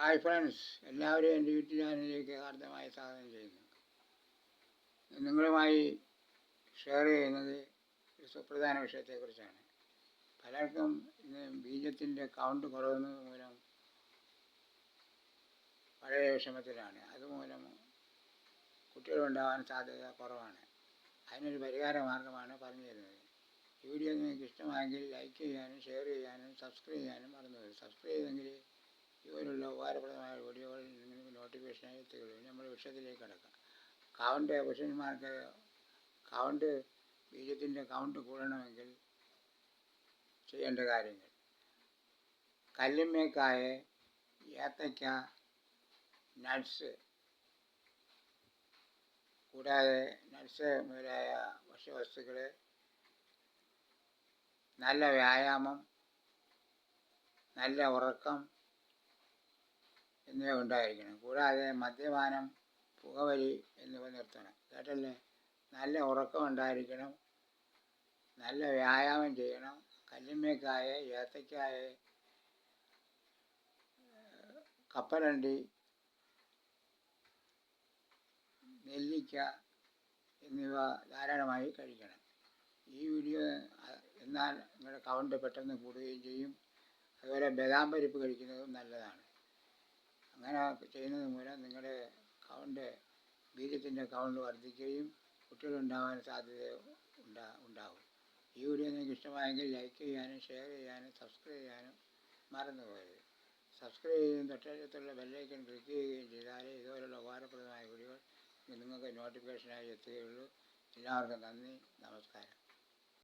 Hi friends എല്ലാവരും എന്റെ YouTube ചാനലിലേക്ക് ഹാർദമായി സ്വാഗതം ചെയ്യുന്നു. നിങ്ങളുമായി ഷെയർ ചെയ്യുന്നത് ഒരു സുപ്രധാന വിഷയത്തെക്കുറിച്ചാണ്. പലർക്കും ഇന്ന് ബീജത്തിന്റെ കൗണ്ട് കുറവുന്നത് മൂലം വളരെ വിഷമത്തിലാണ്. അതുമൂലം കുട്ടികളുണ്ടാകാൻ സാധ്യത കുറവാണ്. അതിനൊരു പരിഹാര മാർഗമാണ് പറഞ്ഞു തരുന്നത്. വീഡിയോ നിങ്ങൾക്ക് ഇഷ്ടമായെങ്കിൽ ലൈക്ക് ചെയ്യാനും ഷെയർ ചെയ്യാനും സബ്സ്ക്രൈബ് ചെയ്യാനും മറന്നു സബ്സ്ക്രൈബ് ചെയ്തെങ്കിൽ ഇതുപോലുള്ള ഉപകാരപ്രദമായ വീഡിയോകളിൽ നിങ്ങൾക്ക് നോട്ടിഫിക്കേഷനായി എത്തുകയുള്ളൂ നമ്മൾ വിഷയത്തിലേക്ക് കിടക്കാം. കൗണ്ട് പുരുഷന്മാർക്ക് കൗണ്ട് ബീജത്തിന്റെ കൗണ്ട് കൂടണമെങ്കിൽ ചെയ്യേണ്ട കാര്യങ്ങൾ. കല്ലുമ്മേക്കായ ഏത്തയ്ക്ക നട്ട്സ് കൂടാതെ നട്ട്സ് മുതലായ ഭക്ഷ്യവസ്തുക്കൾ നല്ല വ്യായാമം നല്ല ഉറക്കം എന്നിവ ഉണ്ടായിരിക്കണം. കൂടാതെ മദ്യപാനം പുകവലി എന്നിവ നിർത്തണം. കേട്ടല്ലേ? നല്ല ഉറക്കം ഉണ്ടായിരിക്കണം. നല്ല വ്യായാമം ചെയ്യണം. കല്ലുമ്മേക്കായ ഏത്തക്കായ കപ്പലണ്ടി നെല്ലിക്ക എന്നിവ ധാരാളമായി കഴിക്കണം. ഈ വീഡിയോ എന്നാൽ നിങ്ങളുടെ കൗണ്ട് പെട്ടെന്ന് കൂടുകയും ചെയ്യും. അതുപോലെ ബദാം പരിപ്പ് കഴിക്കുന്നതും നല്ലതാണ്. അങ്ങനെ ചെയ്യുന്നത് മൂലം നിങ്ങളുടെ കൗണ്ട് ബീജത്തിന്റെ കൗണ്ട് വർദ്ധിക്കുകയും കുട്ടികളുണ്ടാവാൻ സാധ്യത ഉണ്ടാ ഉണ്ടാകും ഈ വീഡിയോ നിങ്ങൾക്ക് ഇഷ്ടമായെങ്കിൽ ലൈക്ക് ചെയ്യാനും ഷെയർ ചെയ്യാനും സബ്സ്ക്രൈബ് ചെയ്യാനും മറന്നു പോകരുത് സബ്സ്ക്രൈബ് ചെയ്യുകയും തൊട്ടടുത്തുള്ള ബെല്ലൈക്കൺ ക്ലിക്ക് ചെയ്യുകയും ചെയ്താലേ ഇതുപോലുള്ള ഉപകാരപ്രദമായ വീഡിയോകൾ നിങ്ങൾക്ക് നോട്ടിഫിക്കേഷനായി എത്തുകയുള്ളൂ. എല്ലാവർക്കും നന്ദി. നമസ്കാരം.